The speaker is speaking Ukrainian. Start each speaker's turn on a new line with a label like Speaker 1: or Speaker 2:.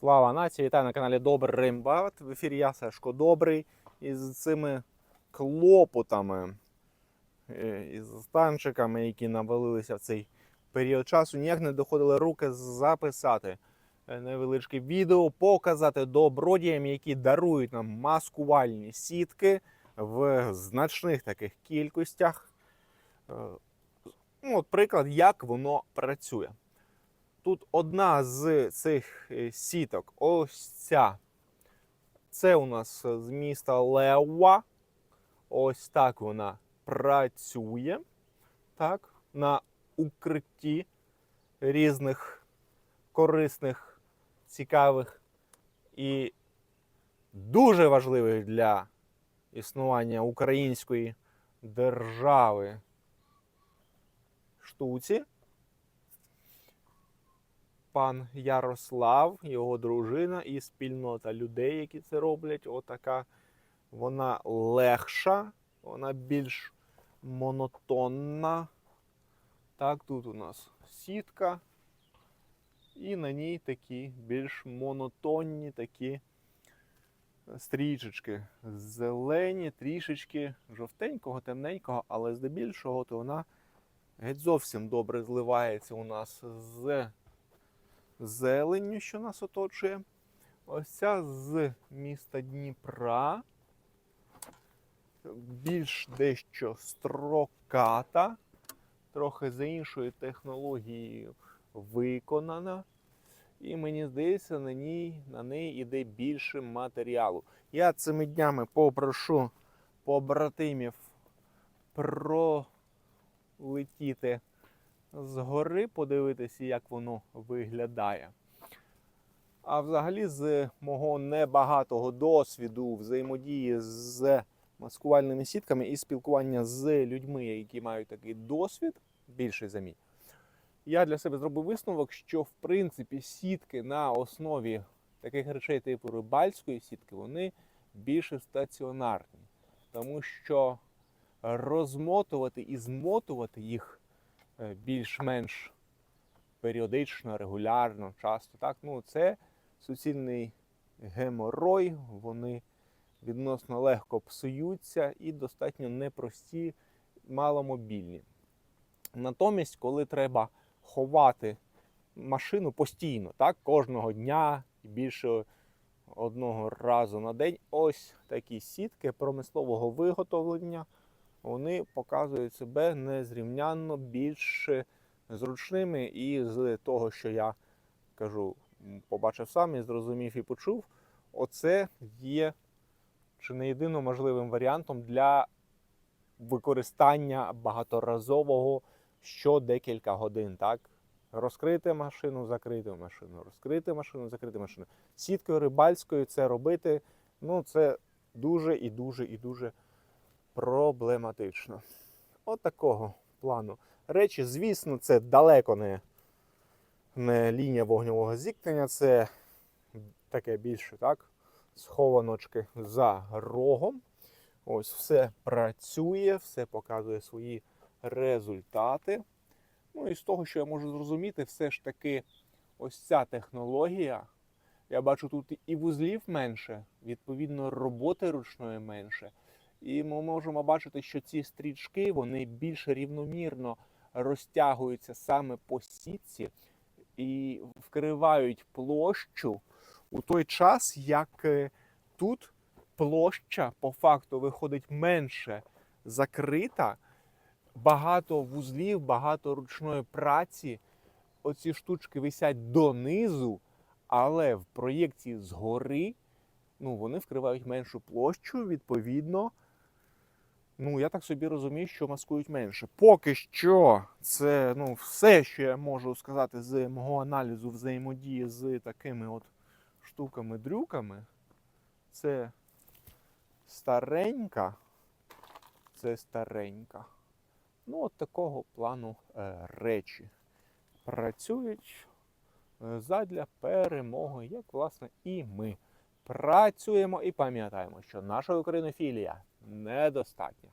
Speaker 1: Слава нації! Вітаю на каналі Добрий Римбат. В ефірі я Сашко Добрий. І з цими клопотами, е, і з які навалилися в цей період часу, ніяк не доходили руки записати е, невеличке відео, показати добродіям, які дарують нам маскувальні сітки в значних таких кількостях. Е, Ну, от приклад, як воно працює. Тут одна з цих е, сіток, ось ця. Це у нас з міста Лева. Ось так вона працює. Так, на укритті різних корисних, цікавих і дуже важливих для існування української держави штуці пан Ярослав, його дружина і спільнота людей, які це роблять. Отака вона легша, вона більш монотонна. Так, тут у нас сітка. І на ній такі більш монотонні такі стрічечки. Зелені, трішечки жовтенького, темненького, але здебільшого то вона геть зовсім добре зливається у нас з зеленню, що нас оточує. Ось ця з міста Дніпра. Більш дещо строката, трохи за іншою технологією виконана. І мені здається, на ній на неї йде більше матеріалу. Я цими днями попрошу побратимів пролетіти згори, подивитися, як воно виглядає. А взагалі, з мого небагатого досвіду взаємодії з маскувальними сітками і спілкування з людьми, які мають такий досвід, більший за мій, я для себе зробив висновок, що в принципі сітки на основі таких речей, типу рибальської сітки, вони більше стаціонарні, тому що розмотувати і змотувати їх більш-менш періодично, регулярно, часто. Так? Ну, це суцільний геморой, вони відносно легко псуються і достатньо непрості, маломобільні. Натомість, коли треба ховати машину постійно, так, кожного дня і більше одного разу на день, ось такі сітки промислового виготовлення вони показують себе незрівнянно більш зручними. І з того, що я кажу, побачив сам і зрозумів і почув, оце є чи не єдино можливим варіантом для використання багаторазового що декілька годин. так? Розкрити машину, закрити машину, розкрити машину, закрити машину. Сіткою рибальською це робити, ну це дуже і дуже і дуже проблематично. От такого плану речі. Звісно, це далеко не, не лінія вогневого зіткнення, це таке більше, так? Схованочки за рогом. Ось все працює, все показує свої результати. Ну і з того, що я можу зрозуміти, все ж таки ось ця технологія. Я бачу тут і вузлів менше, відповідно, роботи ручної менше. І ми можемо бачити, що ці стрічки вони більш рівномірно розтягуються саме по сітці і вкривають площу у той час, як е, тут площа по факту виходить менше закрита, багато вузлів, багато ручної праці. Оці штучки висять донизу, але в проєкції згори ну, вони вкривають меншу площу, відповідно. Ну, я так собі розумію, що маскують менше. Поки що, це ну, все, що я можу сказати з мого аналізу взаємодії з такими от штуками-дрюками. Це старенька. Це старенька. Ну, от такого плану е, речі працюють е, задля перемоги, як власне і ми працюємо і пам'ятаємо, що наша українофілія недостатня.